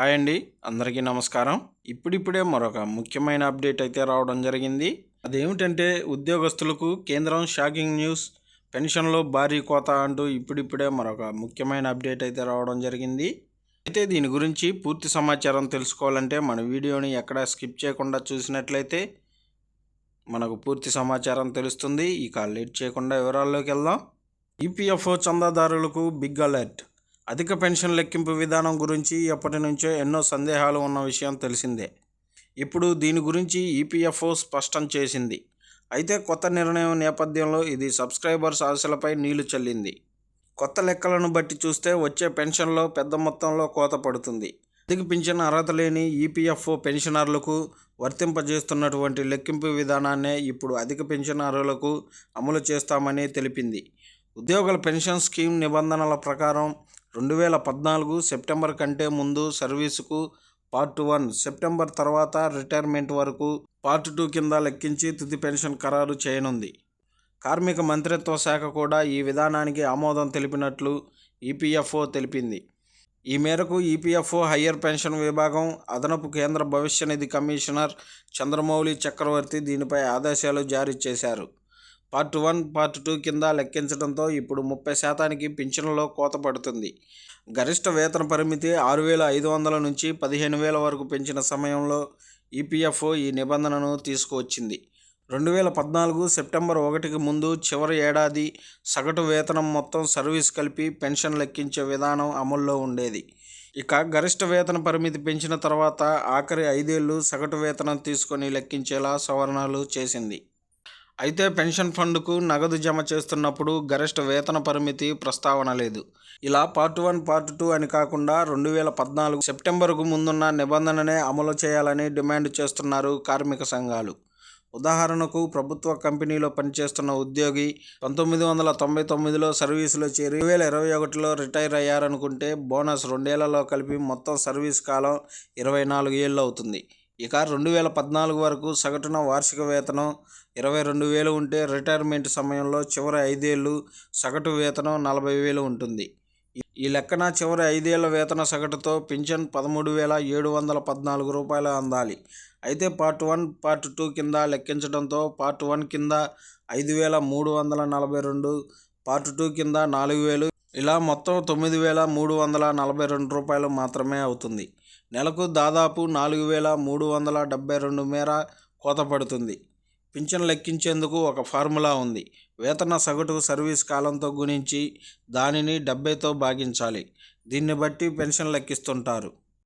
Hi అండి అందరికీ నమస్కారం. ఇప్పుడిప్పుడే మరొక ముఖ్యమైన అప్డేట్ అయితే రావడం జరిగింది. అదేమిటంటే ఉద్యోగస్తులకు కేంద్రం షాకింగ్ న్యూస్ పెన్షన్లో భారీ కోత అంటూ ఇప్పుడిప్పుడే మరొక ముఖ్యమైన అప్డేట్ అయితే రావడం జరిగింది. అయితే దీని గురించి పూర్తి సమాచారం తెలుసుకోవాలంటే మన వీడియోని ఎక్కడ స్కిప్ చేయకుండా చూసినట్లయితే మనకు పూర్తి సమాచారం తెలుస్తుంది. ఇక లేట్ చేయకుండా వివరాల్లోకి వెళ్దాం. ఈపీఎఫ్ఓ చందాదారులకు బిగ్ అలర్ట్. అధిక పెన్షన్ లెక్కింపు విధానం గురించి ఎప్పటి నుంచో ఎన్నో సందేహాలు ఉన్న విషయం తెలిసిందే. ఇప్పుడు దీని గురించి ఈపీఎఫ్ఓ స్పష్టం చేసింది. అయితే కొత్త నిర్ణయం నేపథ్యంలో ఇది సబ్స్క్రైబర్స్ ఆశలపై నీళ్ళు చల్లింది. కొత్త లెక్కలను బట్టి చూస్తే వచ్చే పెన్షన్లో పెద్ద మొత్తంలో కోత పడుతుంది. అధిక పింఛన్ అర్హత లేని ఈపీఎఫ్ఓ పెన్షనర్లకు వర్తింపజేస్తున్నటువంటి లెక్కింపు విధానాన్నే ఇప్పుడు అధిక పెన్షన్ అర్హులకు అమలు చేస్తామని తెలిపింది. ఉద్యోగుల పెన్షన్ స్కీమ్ నిబంధనల ప్రకారం రెండు వేల పద్నాలుగు సెప్టెంబర్ కంటే ముందు సర్వీసుకు పార్ట్ వన్ సెప్టెంబర్ తర్వాత రిటైర్మెంట్ వరకు పార్ట్ టూ కింద లెక్కించి తుది పెన్షన్ ఖరారు చేయనుంది. కార్మిక మంత్రిత్వ శాఖ కూడా ఈ విధానానికి ఆమోదం తెలిపినట్లు ఈపీఎఫ్ఓ తెలిపింది. ఈ మేరకు ఈపీఎఫ్ఓ హయ్యర్ పెన్షన్ విభాగం అదనపు కేంద్ర భవిష్య నిధి కమిషనర్ చంద్రమౌళి చక్రవర్తి దీనిపై ఆదేశాలు జారీ చేశారు. పార్ట్ వన్ పార్ట్ టూ కింద లెక్కించడంతో ఇప్పుడు ముప్పై శాతానికి పింఛన్లో కోత పడుతుంది. గరిష్ట వేతన పరిమితి ఆరు వేల ఐదు వందల నుంచి పదిహేను వేల వరకు పెంచిన సమయంలో ఈపీఎఫ్ఓ ఈ నిబంధనను తీసుకువచ్చింది. రెండు వేల పద్నాలుగు సెప్టెంబర్ ఒకటికి ముందు చివరి ఏడాది సగటు వేతనం మొత్తం సర్వీస్ కలిపి పెన్షన్ లెక్కించే విధానం అమల్లో ఉండేది. ఇక గరిష్ట వేతన పరిమితి పెంచిన తర్వాత ఆఖరి ఐదేళ్ళు సగటు వేతనం తీసుకొని లెక్కించేలా సవరణలు చేసింది. అయితే పెన్షన్ ఫండ్కు నగదు జమ చేస్తున్నప్పుడు గరిష్ట వేతన పరిమితి ప్రస్తావన లేదు. ఇలా పార్ట్ వన్ పార్ట్ టూ అని కాకుండా రెండు వేల పద్నాలుగు సెప్టెంబర్కు ముందున్న నిబంధననే అమలు చేయాలని డిమాండ్ చేస్తున్నారు కార్మిక సంఘాలు. ఉదాహరణకు ప్రభుత్వ కంపెనీలో పనిచేస్తున్న ఉద్యోగి పంతొమ్మిది వందల తొంభై తొమ్మిదిలో సర్వీసులో చేరి రెండు వేల ఇరవై ఒకటిలో రిటైర్ అయ్యారనుకుంటే బోనస్ రెండేళ్ళలో కలిపి మొత్తం సర్వీస్ కాలం ఇరవై నాలుగు ఏళ్ళు అవుతుంది. ఇక రెండు వేల పద్నాలుగు వరకు సగటున వార్షిక వేతనం ఇరవై రెండు వేలు ఉంటే రిటైర్మెంట్ సమయంలో చివరి ఐదేళ్ళు సగటు వేతనం నలభై వేలు ఉంటుంది. ఈ లెక్కన చివరి ఐదేళ్ళ వేతన సగటుతో పింఛన్ పదమూడు వేల ఏడు వందల పద్నాలుగు రూపాయలు అందాలి. అయితే పార్ట్ వన్ పార్ట్ టూ కింద లెక్కించడంతో పార్ట్ వన్ కింద ఐదు వేల మూడు వందల నలభై రెండు పార్ట్ టూ కింద నాలుగు వేలు ఇలా మొత్తం తొమ్మిది వేల మూడు వందల నలభై రెండు రూపాయలు మాత్రమే అవుతుంది. నెలకు దాదాపు నాలుగు వేల మూడు వందల డెబ్బై రెండు మేర కోత పడుతుంది. పింఛన్ లెక్కించేందుకు ఒక ఫార్ములా ఉంది. వేతన సగటు సర్వీస్ కాలంతో గుణించి దానిని డెబ్బైతో భాగించాలి. దీన్ని బట్టి పెన్షన్ లెక్కిస్తుంటారు.